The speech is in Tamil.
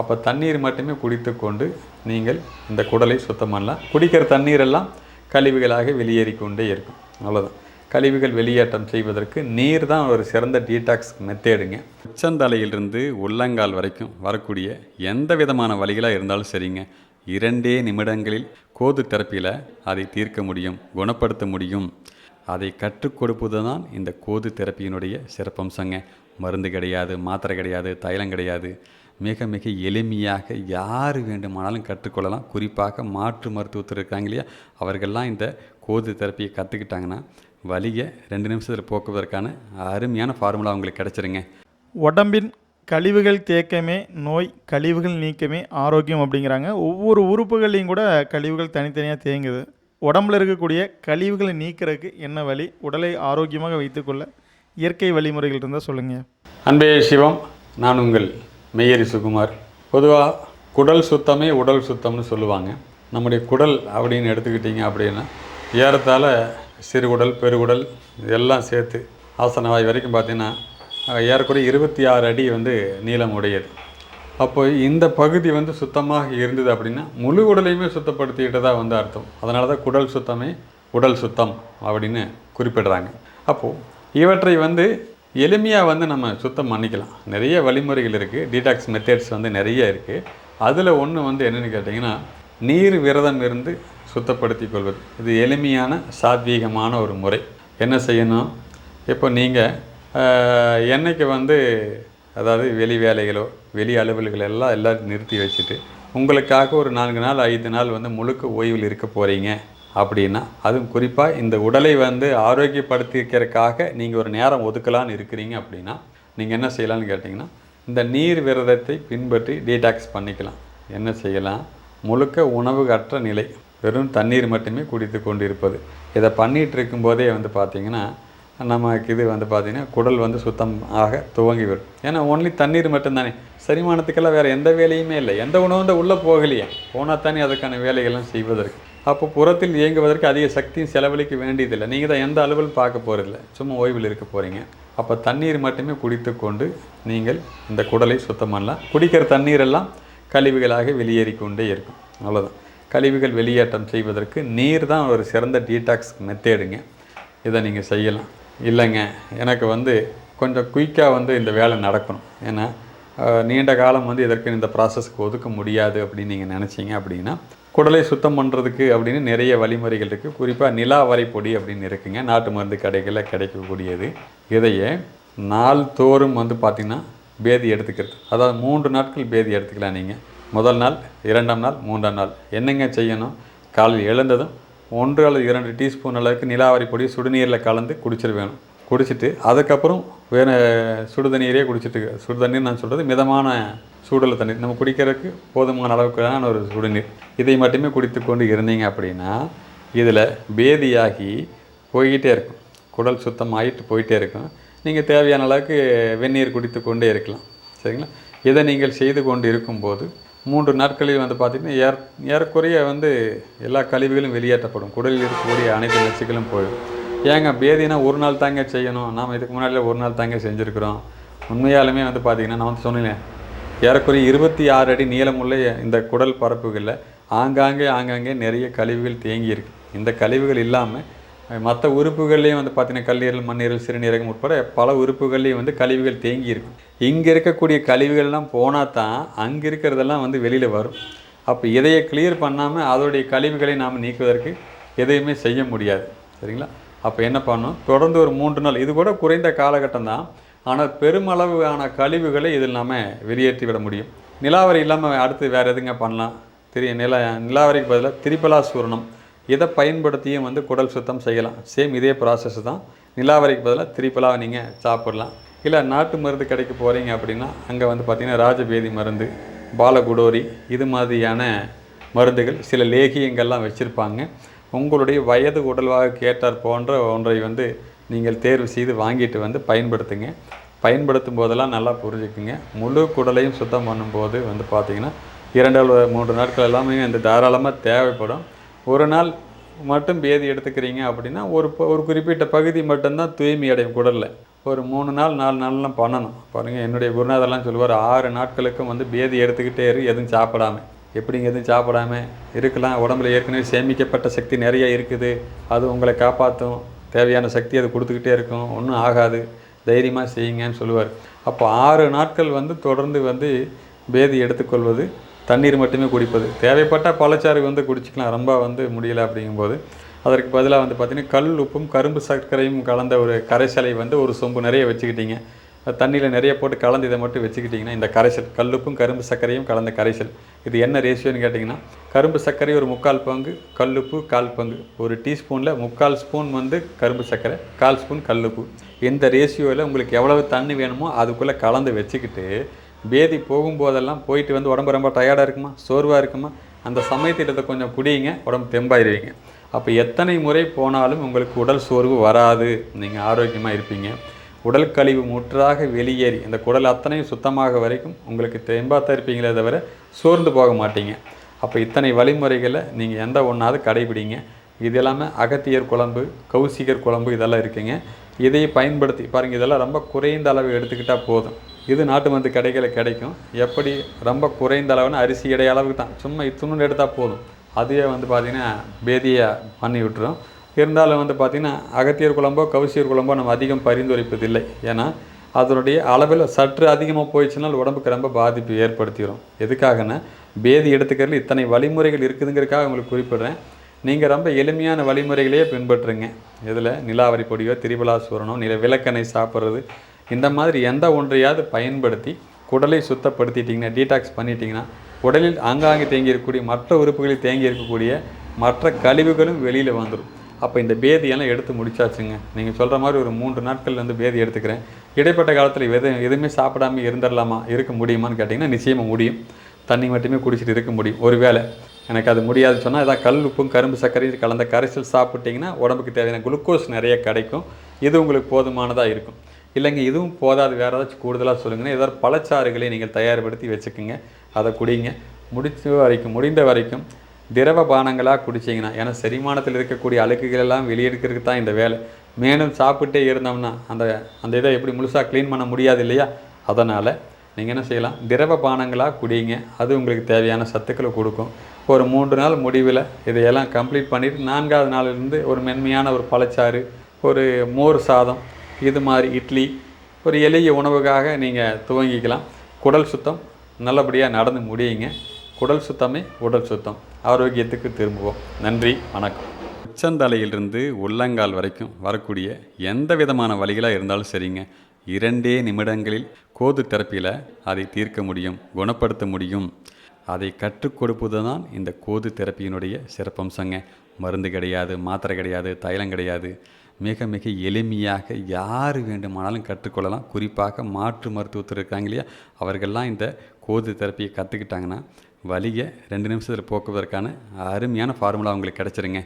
அப்போ தண்ணீர் மட்டுமே குடித்து கொண்டு நீங்கள் இந்த குடலை சுத்தம் பண்ணலாம் குடிக்கிற தண்ணீரெல்லாம் கழிவுகளாக வெளியேறி கொண்டே இருக்கும். அவ்வளோதான் கழிவுகள் வெளியேற்றம் செய்வதற்கு நீர் தான் ஒரு சிறந்த டீடாக்ஸ் மெத்தேடுங்க உச்சந்தலையிலிருந்து உள்ளங்கால் வரைக்கும் வரக்கூடிய எந்த விதமான வழிகளாக இருந்தாலும் சரிங்க. இரண்டே நிமிடங்களில் கோது தெரப்பியில் அதை தீர்க்க முடியும் குணப்படுத்த முடியும். அதை கற்றுக் கொடுப்பது தான் இந்த கோது தெரப்பியினுடைய சிறப்பம்சங்க. மருந்து கிடையாது மாத்திரை கிடையாது தைலம் கிடையாது. மிக மிக எளிமையாக யார் வேண்டுமானாலும் கற்றுக்கொள்ளலாம். குறிப்பாக மாற்று மருத்துவத்தில் இருக்காங்க இல்லையா? அவர்கள்லாம் இந்த கோது தெரப்பியை கற்றுக்கிட்டாங்கன்னா வலியை ரெண்டு நிமிஷத்தில் போக்குவதற்கான அருமையான ஃபார்முலா அவங்களுக்கு கிடச்சிருங்க. உடம்பின் கழிவுகள் தேக்கமே நோய் கழிவுகள் நீக்கமே ஆரோக்கியம் அப்படிங்கிறாங்க. ஒவ்வொரு உறுப்புகள்லையும் கூட கழிவுகள் தனித்தனியாக தேங்குது. உடம்புல இருக்கக்கூடிய கழிவுகளை நீக்கிறதுக்கு என்ன வழி? உடலை ஆரோக்கியமாக வைத்துக்கொள்ள இயற்கை வழிமுறைகள் இருந்தால் சொல்லுங்கள் அன்பே சிவம் நான் உங்கள் மெய்யரி சுகுமார். பொதுவாக குடல் சுத்தமே உடல் சுத்தம்னு சொல்லுவாங்க. நம்முடைய குடல் அப்படின்னு எடுத்துக்கிட்டிங்க அப்படின்னா ஏறத்தால் சிறுகுடல் பெருகுடல் இதெல்லாம் சேர்த்து ஆசனவாய் வரைக்கும் பார்த்தீங்கன்னா ஏறக்குறைய இருபத்தி ஆறு அடி வந்து நீளம் உடையது. அப்போ இந்த பகுதி வந்து சுத்தமாக இருந்தது அப்படின்னா முழு உடலையுமே சுத்தப்படுத்திக்கிட்டு தான் வந்து அர்த்தம். அதனால தான் குடல் சுத்தமே உடல் சுத்தம் அப்படின்னு குறிப்பிடுறாங்க. அப்போது இவற்றை வந்து எளிமையாக வந்து நம்ம சுத்தம் பண்ணிக்கலாம். நிறைய வழிமுறைகள் இருக்குது டீடாக்ஸ் மெத்தட்ஸ் வந்து நிறைய இருக்குது அதில் ஒன்று வந்து என்னென்னு கேட்டிங்கன்னா நீர் விரதம் இருந்து சுத்தப்படுத்தி கொள்வது. இது எளிமையான சாத்வீகமான ஒரு முறை. என்ன செய்யணும்? இப்போ நீங்கள் என்னைக்கு வந்து அதாவது வெளி வேலைகளோ வெளி அலுவல்கள் எல்லாம் எல்லாரும் நிறுத்தி வச்சுட்டு உங்களுக்காக ஒரு நான்கு நாள் ஐந்து நாள் வந்து முழுக்க ஓய்வில் இருக்க போகிறீங்க அப்படின்னா அதுவும் குறிப்பாக இந்த உடலை வந்து ஆரோக்கியப்படுத்திக்கிறதுக்காக நீங்கள் ஒரு நேரம் ஒதுக்கலான்னு இருக்கிறீங்க அப்படின்னா நீங்கள் என்ன செய்யலாம்னு கேட்டிங்கன்னா இந்த நீர் விரதத்தை பின்பற்றி டீடாக்ஸ் பண்ணிக்கலாம். என்ன செய்யலாம்? முழுக்க உணவு அற்ற நிலை வெறும் தண்ணீர் மட்டுமே குடித்து கொண்டு இருப்பது இதை பண்ணிகிட்டு இருக்கும்போதே வந்து பார்த்திங்கன்னா நமக்கு இது வந்து பார்த்திங்கன்னா குடல் வந்து சுத்தம் ஆக துவங்கி விடும் ஏன்னா ஒன்லி தண்ணீர் மட்டும்தானே. செரிமானத்துக்கெல்லாம் வேறு எந்த வேலையுமே இல்லை. எந்த உணவும் வந்து உள்ளே போகலையே. போனால் தானே அதுக்கான வேலைகள்லாம் செய்வதற்கு. அப்போ புறத்தில் இயங்குவதற்கு அதிக சக்தியும் செலவழிக்க வேண்டியதில்லை. நீங்கள் தான் எந்த அளவில் பார்க்க போகிறதில்ல சும்மா ஓய்வில் இருக்க போகிறீங்க அப்போ தண்ணீர் மட்டுமே குடித்து கொண்டு நீங்கள் இந்த குடலை சுத்தம் பண்ணலாம் குடிக்கிற தண்ணீரெல்லாம் கழிவுகளாக வெளியேறி கொண்டே இருக்கும். அவ்வளோதான் கழிவுகள் வெளியேற்றம் செய்வதற்கு நீர் தான் ஒரு சிறந்த டீடாக்ஸ் மெத்தேடுங்க இதை நீங்கள் செய்யலாம். இல்லைங்க எனக்கு வந்து கொஞ்சம் குயிக்காக வந்து இந்த வேலை நடக்கணும். ஏன்னா நீண்ட காலம் வந்து இதற்கு இந்த ப்ராசஸ்க்கு ஒதுக்க முடியாது அப்படின்னு நீங்கள் நினச்சிங்க அப்படின்னா குடலை சுத்தம் பண்ணுறதுக்கு அப்படின்னு நிறைய வழிமுறைகள் இருக்குது குறிப்பாக நிலாவரை பொடி அப்படின்னு இருக்குங்க. நாட்டு மருந்து கடைகளில் கிடைக்கக்கூடியது. இதையே நாள் தோறும் வந்து பார்த்திங்கன்னா பேதி எடுத்துக்கிறது. அதாவது மூன்று நாட்கள் பேதி எடுத்துக்கலாம் நீங்கள் முதல் நாள் இரண்டாம் நாள் மூன்றாம் நாள். என்னங்க செய்யணும்? காலையில் எழுந்ததும் ஒன்று அல்லது இரண்டு டீஸ்பூன் அளவுக்கு நிலாவரி பொடி சுடுநீரில் கலந்து குடிச்சிட வேணும். குடிச்சிட்டு அதுக்கப்புறம் வேறு சுடுதண்ணீரே குடிச்சிட்டு சுடுதண்ணீர் நான் சொல்கிறது மிதமான சூடல தண்ணீர். நம்ம குடிக்கிறதுக்கு போதுமான அளவுக்கான ஒரு சுடுநீர் இதை மட்டுமே குடித்து கொண்டு இருந்தீங்க அப்படின்னா இதில் பேதியாகி போய்கிட்டே இருக்கும். குடல் சுத்தம் ஆகிட்டு போயிட்டே இருக்கும். நீங்கள் தேவையான அளவுக்கு வெந்நீர் குடித்து கொண்டே இருக்கலாம். சரிங்களா? இதை நீங்கள் செய்து கொண்டு இருக்கும்போது மூன்று நாட்களில் வந்து பார்த்திங்கன்னா ஏற ஏறக்குறைய வந்து எல்லா கழிவுகளும் வெளியேற்றப்படும். குடலில் இருக்கக்கூடிய அனைத்து நச்சுகளும் போயிடும். ஏங்க பேதினா ஒரு நாள் தாங்க செய்யணும். நாம் இதுக்கு முன்னாடியே ஒரு நாள் தாங்க செஞ்சுருக்கிறோம். உண்மையாலுமே வந்து பார்த்திங்கன்னா நான் வந்து சொன்னேன் ஏறக்குறைய இருபத்தி ஆறு அடி நீளமுள்ள இந்த குடல் பரப்புகளில் ஆங்காங்கே ஆங்காங்கே நிறைய கழிவுகள் தேங்கி இருக்கு. இந்த கழிவுகள் இல்லாமல் மற்ற உறுப்புகள்லேயும் வந்து பார்த்தீங்கன்னா கல்லீரல் மண்ணீரல் சிறுநீரகம் உட்பட பல உறுப்புகள்லேயும் வந்து கழிவுகள் தேங்கி இருக்கும் இங்கே இருக்கக்கூடிய கழிவுகள்லாம் போனால் தான் அங்கே இருக்கிறதெல்லாம் வந்து வெளியில் வரும். அப்போ இதையை கிளியர் பண்ணாமல் அதோடைய கழிவுகளை நாம் நீக்குவதற்கு எதையுமே செய்ய முடியாது. சரிங்களா? அப்போ என்ன பண்ணும்? தொடர்ந்து ஒரு மூன்று நாள். இது கூட குறைந்த காலகட்டம் தான். ஆனால் பெருமளவான கழிவுகளை இதில் நாம் வெளியேற்றி விட முடியும். நிலாவரி இல்லாமல் அடுத்து வேறு எதுங்க பண்ணலாம்? திரு நில நிலாவரிக்கு பதிலாக திரிபலா சூரணம் இதை பயன்படுத்தியும் வந்து குடல் சுத்தம் செய்யலாம். சேம் இதே ப்ராசஸ் தான். நிலாவரிக்கு பதிலாக திரிபலாவை நீங்கள் சாப்பிட்லாம். இல்லை நாட்டு மருந்து கடைக்கு போகிறீங்க அப்படின்னா அங்கே வந்து பார்த்திங்கன்னா ராஜபேதி மருந்து பாலகுடோரி இது மாதிரியான மருந்துகள் சில லேகியங்கள்லாம் வச்சுருப்பாங்க. உங்களுடைய வயது உடல்வாக கேட்டார் போன்ற ஒன்றை வந்து நீங்கள் தேர்வு செய்து வாங்கிட்டு வந்து பயன்படுத்துங்க. பயன்படுத்தும் போதெல்லாம் நல்லா புரிஞ்சுக்குங்க. முழு குடலையும் சுத்தம் பண்ணும்போது வந்து பார்த்திங்கன்னா இரண்டு மூன்று நாட்கள் எல்லாமே வந்து தாராளமாக தேவைப்படும். ஒரு நாள் மட்டும் பேதி எடுத்துக்கிறீங்க அப்படின்னா ஒரு ஒரு குறிப்பிட்ட பகுதி மட்டும்தான் தூய்மை அடையும் குடலில். ஒரு மூணு நாள் நாலு நாள்லாம் பண்ணணும். பாருங்கள் என்னுடைய குருநாதர்லாம் சொல்லுவார் ஆறு நாட்களுக்கும் வந்து பேதி எடுத்துக்கிட்டே இரு எதுவும் சாப்பிடாம. எப்படிங்க எதுவும் சாப்பிடாம இருக்கலாம். உடம்புல ஏற்கனவே சேமிக்கப்பட்ட சக்தி நிறைய இருக்குது. அது உங்களை காப்பாற்றும் தேவையான சக்தி அது கொடுத்துக்கிட்டே இருக்கும். ஒன்றும் ஆகாது. தைரியமாக செய்யுங்கன்னு சொல்லுவார். அப்போ ஆறு நாட்கள் வந்து தொடர்ந்து வந்து பேதி எடுத்துக்கொள்வது தண்ணீர் மட்டுமே குடிப்பது. தேவைப்பட்டால் பழச்சாறு வந்து குடிச்சிக்கலாம். ரொம்ப வந்து முடியலை அப்படிங்கும்போது. அதற்கு பதிலாக வந்து பார்த்திங்கன்னா கல் உப்பும் கரும்பு சர்க்கரையும் கலந்த ஒரு கரைசலை வந்து ஒரு சொம்பு நிறைய வச்சுக்கிட்டீங்க. தண்ணியில் நிறைய போட்டு கலந்து இதை மட்டும் வச்சுக்கிட்டிங்கன்னா இந்த கரைசல் கல்லுப்பும் கரும்பு சர்க்கரையும் கலந்த கரைசல். இது என்ன ரேஷியோன்னு கேட்டிங்கன்னா கரும்பு சர்க்கரை ஒரு முக்கால் பங்கு கல்லுப்பு கால் பங்கு. ஒரு டீஸ்பூனில் முக்கால் ஸ்பூன் வந்து கரும்பு சர்க்கரை கால் ஸ்பூன் கல்லுப்பு. இந்த ரேஷியோவில் உங்களுக்கு எவ்வளவு தண்ணி வேணுமோ அதுக்குள்ளே கலந்து வச்சுக்கிட்டு பேதி போகும்போதெல்லாம் போயிட்டு வந்து உடம்பு ரொம்ப டயர்டாக இருக்குமா சோர்வாக இருக்குமா அந்த சமயத்தில் இதை கொஞ்சம் குடியுங்க உடம்பு தெம்பாயிருவீங்க. அப்போ எத்தனை முறை போனாலும் உங்களுக்கு உடல் சோர்வு வராது. நீங்கள் ஆரோக்கியமாக இருப்பீங்க. உடல் கழிவு முற்றாக வெளியேறி இந்த குடல் அத்தனையும் சுத்தமாக வரைக்கும் உங்களுக்கு தெம்பாத்தான் இருப்பீங்களே தவிர சோர்ந்து போக மாட்டீங்க. அப்போ இத்தனை வழிமுறைகளை நீங்கள் எந்த ஒன்றாவது கடைபிடிங்க. இது எல்லாமே அகத்தியர் குழம்பு கௌசிகர் குழம்பு இதெல்லாம் இருக்குங்க. இதை பயன்படுத்தி பாருங்கள் இதெல்லாம் ரொம்ப குறைந்த அளவு எடுத்துக்கிட்டால் போதும். இது நாட்டு மருந்து கடைகளில் கிடைக்கும். எப்படி ரொம்ப குறைந்த அளவுன்னு அரிசி எடை அளவுக்கு தான். சும்மா இத்துணுன்னு எடுத்தால் போதும். அதுவே வந்து பார்த்திங்கன்னா பேதியை பண்ணி விட்டுரும். இருந்தாலும் வந்து பார்த்திங்கன்னா அகத்தியர் குழம்போ கவுசியர் குழம்போ நம்ம அதிகம் பரிந்துரைப்பதில்லை. ஏன்னா அதனுடைய அளவில் சற்று அதிகமாக போயிடுச்சுனால் உடம்புக்கு ரொம்ப பாதிப்பு ஏற்படுத்திடும் எதுக்காகன்னா பேதி எடுத்துக்கிறதுல இத்தனை வழிமுறைகள் இருக்குதுங்கிறதுக்காக உங்களுக்கு குறிப்பிடுறேன். நீங்கள் ரொம்ப எளிமையான வழிமுறைகளையே பின்பற்றுங்க. இதில் நிலாவரி பொடியோ திரிபலாசூரனோ நில விளக்கெண்ணெய் சாப்பிட்றது. இந்த மாதிரி எந்த ஒன்றையாவது பயன்படுத்தி குடலை சுத்தப்படுத்திட்டிங்கன்னா டீடாக்ஸ் பண்ணிட்டீங்கன்னா உடலில் ஆங்காங்கே தேங்கி இருக்கக்கூடிய மற்ற உறுப்புகளில் தேங்கி இருக்கக்கூடிய மற்ற கழிவுகளும் வெளியில் வந்துடும் அப்போ இந்த பேதியெல்லாம் எடுத்து முடிச்சாச்சுங்க. நீங்கள் சொல்கிற மாதிரி ஒரு மூன்று நாட்கள் வந்து பேதி எடுத்துக்கிறேன். இடைப்பட்ட காலத்தில் எது எதுவுமே சாப்பிடாம இருந்துடலாமா? இருக்க முடியுமான்னு கேட்டிங்கன்னா நிச்சயமாக முடியும். தண்ணி மட்டுமே குடிச்சிட்டு இருக்க முடியும். ஒருவேளை எனக்கு அது முடியாதுன்னு சொன்னால் ஏதாவது கல் உப்பும் கரும்பு சர்க்கரையும் கலந்த கரைசல் சாப்பிட்டிங்கன்னா உடம்புக்கு தேவையான குளுக்கோஸ் நிறைய கிடைக்கும். இது உங்களுக்கு போதுமானதாக இருக்கும். இல்லைங்க இதுவும் போதாது. வேறு ஏதாச்சும் கூடுதலாக சொல்லுங்கன்னா ஏதாவது பழச்சாறுகளை நீங்கள் தயார்படுத்தி வச்சுக்கோங்க. அதை குடிங்க. முடிச்ச வரைக்கும் முடிந்த வரைக்கும் திரவ பானங்களாக குடிச்சிங்கன்னா ஏன்னா செரிமானத்தில் இருக்கக்கூடிய அழுக்குகள் எல்லாம் வெளியெடுக்கிறதுக்கு தான் இந்த வேலை. மேலும் சாப்பிட்டே இருந்தோம்னா அந்த அந்த இதை எப்படி முழுசாக க்ளீன் பண்ண முடியாது இல்லையா? அதனால் நீங்கள் என்ன செய்யலாம்? திரவ பானங்களாக குடிங்க. அது உங்களுக்கு தேவையான சத்துக்களை கொடுக்கும். ஒரு மூன்று நாள் முடிவில் இதையெல்லாம் கம்ப்ளீட் பண்ணிவிட்டு நான்காவது நாளிலிருந்து ஒரு மென்மையான ஒரு பழச்சாறு ஒரு மோர் சாதம் இது மாதிரி இட்லி ஒரு எளிய உணவுக்காக நீங்கள் துவங்கிக்கலாம். குடல் சுத்தம் நல்லபடியாக நடந்து முடியுங்க. குடல் சுத்தமே உடல் சுத்தம். ஆரோக்கியத்துக்கு திரும்புவோம். நன்றி வணக்கம். உச்சந்தலையிலிருந்து உள்ளங்கால் வரைக்கும் வரக்கூடிய எந்த விதமான வழிகளாக இருந்தாலும் சரிங்க. இரண்டே நிமிடங்களில் கோது தெரப்பியில் அதை தீர்க்க முடியும் குணப்படுத்த முடியும். அதை கற்றுக் கொடுப்பது தான் இந்த கோது தெரப்பியினுடைய சிறப்பம்சங்க. மருந்து கிடையாது மாத்திரை கிடையாது தைலம் கிடையாது. மிக மிக எளிமையாக யார் வேண்டுமானாலும் கற்றுக்கொள்ளலாம் குறிப்பாக மாற்று மருத்துவத்தில் இருக்காங்க இல்லையா? அவர்கள்லாம் இந்த கோது தெரப்பியை கற்றுக்கிட்டாங்கன்னா வலியை ரெண்டு நிமிஷத்தில் போக்குவதற்கான அருமையான ஃபார்முலா உங்களுக்கு கிடச்சிருங்க.